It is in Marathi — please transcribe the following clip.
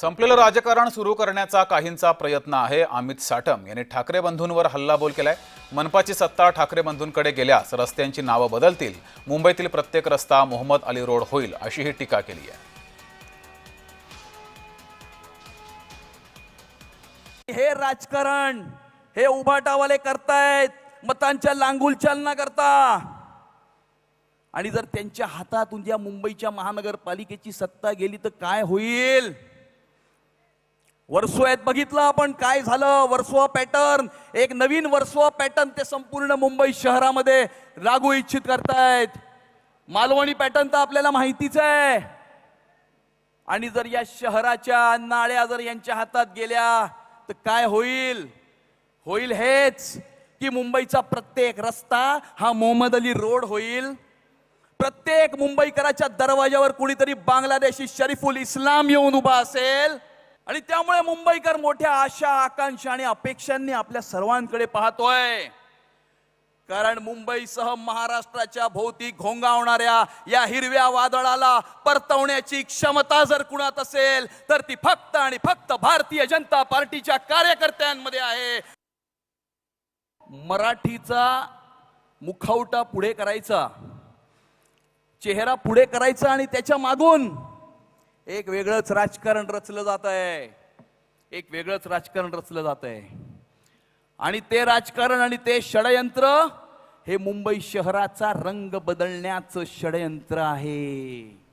संपलेलं राजकारण सुरू करण्याचा काहींचा प्रयत्न आहे अमित साटम. यांनी ठाकरे बंधूंवर हल्लाबोल केलाय. मनपाची सत्ता ठाकरे बंधूंकडे गेल्यास रस्त्यांची नावं बदलतील. मुंबईतील प्रत्येक रस्ता मोहम्मद अली रोड होईल अशीही टीका केली आहे. हे राजकारण हे उभाटावाले करतायत मतांच्या लांगुलचालना करता. आणि जर त्यांच्या हातातून या मुंबईच्या महानगरपालिकेची सत्ता गेली तर काय होईल? वर्सोयात बघितलं आपण. काय झालं? वर्सोवा पॅटर्न. एक नवीन वर्सोवा पॅटर्न ते संपूर्ण मुंबई शहरामध्ये लागू इच्छित करतायत. मालवणी पॅटर्न तर आपल्याला माहितीच आहे. आणि जर या शहराच्या नाळ्या जर यांच्या हातात गेल्या तर काय होईल? होईल हेच की मुंबईचा प्रत्येक रस्ता हा मोहम्मद अली रोड होईल. प्रत्येक मुंबईकराच्या दरवाजावर कुणीतरी बांगलादेशी शरीफुल इस्लाम येऊन उभा असेल. आणि त्यामुळे मुंबईकर मोठ्या आशा आकांक्षा आणि अपेक्षांनी आपल्या सर्वांकडे पाहतोय. कारण मुंबईसह महाराष्ट्राच्या भोवती घोंगावणाऱ्या या हिरव्या वादळाला परतवण्याची क्षमता जर कुणात असेल तर ती फक्त आणि फक्त भारतीय जनता पार्टीच्या कार्यकर्त्यांमध्ये आहे. मराठीचा मुखवटा पुढे करायचा. चेहरा पुढे करायचा आणि त्याच्या मागून एक वेगळंच राजकारण रचलं जात आहे एक वेगळंच राजकारण रचलं जात आहे आणि ते राजकारण आणि ते षडयंत्र हे मुंबई शहराचा रंग बदलण्याचं षडयंत्र आहे.